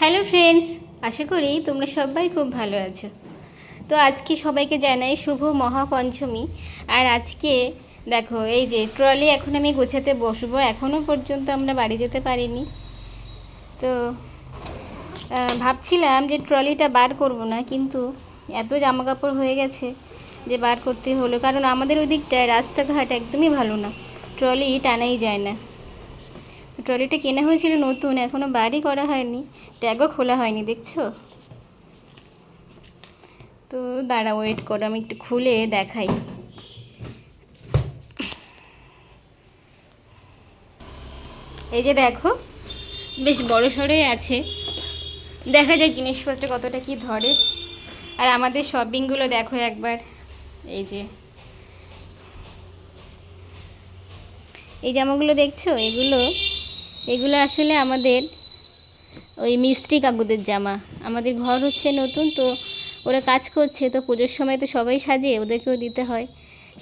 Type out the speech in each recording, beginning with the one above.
Hello friends, আশা করি তোমরা সবাই খুব ভালো আছো। তো আজকে সবাইকে জানাই শুভ মহাপঞ্চমী। আর আজকে দেখো, এই যে ট্রলি এখন আমি গোছাতে বসবো এখনও পর্যন্ত আমরা বাড়ি যেতে পারিনি। তো ভাবছিলাম যে ট্রলিটা বার করব না, কিন্তু এত জামা কাপড় হয়ে গেছে যে বার করতে হলো, কারণ আমাদের ওই দিকটায় রাস্তাঘাট একদমই ভালো না। ট্রলি টানাই যায় না। ট্রলিটা কেনা হয়েছিল নতুন এখনও বারই করা হয়নি। ট্যাগও খোলা হয়নি, দেখছ? তো দাঁড়া ওয়েট করো, আমি একটু খুলে দেখাই। এই যে দেখো, বেশ বড় সড়োই আছে। দেখা যায় জিনিসপত্র কতটা কি ধরে। আর আমাদের শপিংগুলো দেখো একবার। এই যে। এই জামাগুলো দেখছ? এগুলো এগুলো আসলে আমাদের ওই মিস্ত্রি কাকুদের জামা। আমাদের ঘর হচ্ছে নতুন তো ওরা কাজ করছে, তো পুজোর সময় তো সবাই সাজে, ওদেরকেও দিতে হয়।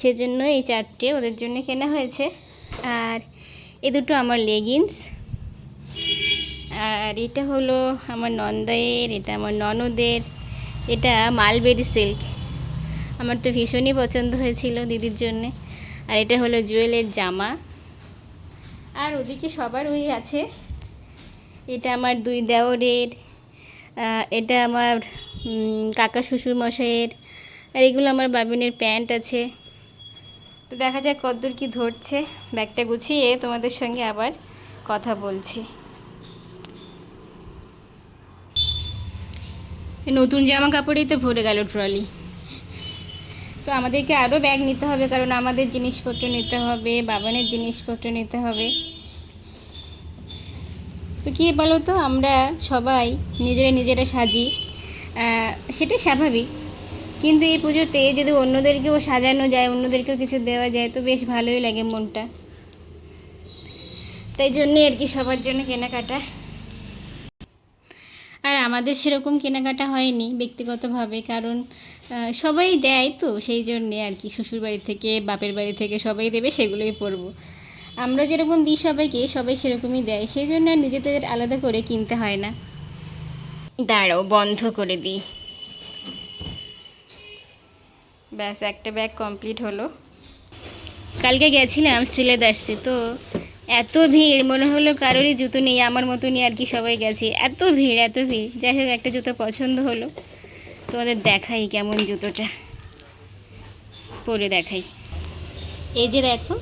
সেজন্য এই চারটে ওদের জন্য কেনা হয়েছে। আর এ দুটো আমার লেগিংস আর এটা হলো আমার নন্দায়ের এটা আমার ননদের, এটা মালবেরি সিল্ক আমার তো ভীষণই পছন্দ হয়েছিল দিদির জন্যে। আর এটা হলো জুয়েলের জামা। আর ওদিকে সবার ওই আছে। এটা আমার দুই দেওরের এটা আমার কাকা শ্বশুর মশাইয়ের, আর এগুলো আমার বাবিনের প্যান্ট আছে। তো দেখা যাক কতদূর কি ধরছে। ব্যাগটা গুছিয়ে তোমাদের সঙ্গে আবার কথা বলছি। নতুন জামা কাপড়েই তো ভরে গেল ট্রলি। তো আমাদেরকে আরও ব্যাগ নিতে হবে, কারণ আমাদের জিনিসপত্র নিতে হবে, বাবানের জিনিসপত্র নিতে হবে। তো কী বলো তো আমরা সবাই নিজেরা নিজেরা সাজি সেটাই স্বাভাবিক। কিন্তু এই পুজোতে যদি অন্যদেরকেও সাজানো যায়, অন্যদেরকেও কিছু দেওয়া যায়, তো বেশ ভালোই লাগে মনটা। তাই জন্যে আর কি সবার জন্য কেনাকাটা। আমাদের সেরকম কেনাকাটা হয়নি ব্যক্তিগতভাবে কারণ সবাই দেয় তো সেই জন্যে আর কি শ্বশুর বাড়ি থেকে বাপের বাড়ি থেকে সবাই দেবে সেগুলোই পরবো। আমরা যেরকম দিই সবাইকে সবাই সেরকমই দেয় সেই জন্য আর নিজেদের আলাদা করে কিনতে হয় না। দাঁড়াও বন্ধ করে দিই। ব্যাস একটা ব্যাগ কমপ্লিট হলো। কালকে গেছিলাম শ্রীলেদার্সে তো এত ভিড়, মনে হলো কারোরই জুতো নেই, আমার মতনই আর কি সবাই গেছে। এত ভিড় এত ভিড়। যাই হোক, একটা জুতো পছন্দ হলো। তোমাদের দেখাই কেমন জুতোটা। পরে দেখাই। এই যে দেখো,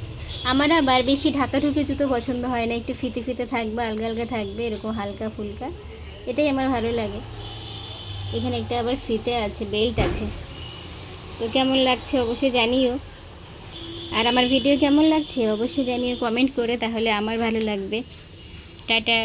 আমার আবার বেশি ঢাকা ঢুকে জুতো পছন্দ হয় না। একটু ফিতে ফিতে থাকবে, আলগা আলগা থাকবে, এরকম হালকা ফুলকা। এটাই আমার ভালো লাগে। এখানে একটা আবার ফিতে আছে, বেল্ট আছে। তো কেমন লাগছে অবশ্যই জানিও। আর আমার ভিডিও কেমন লাগছে অবশ্যই জানিয়ে কমেন্ট করে তাহলে আমার ভালো লাগবে। টাটা।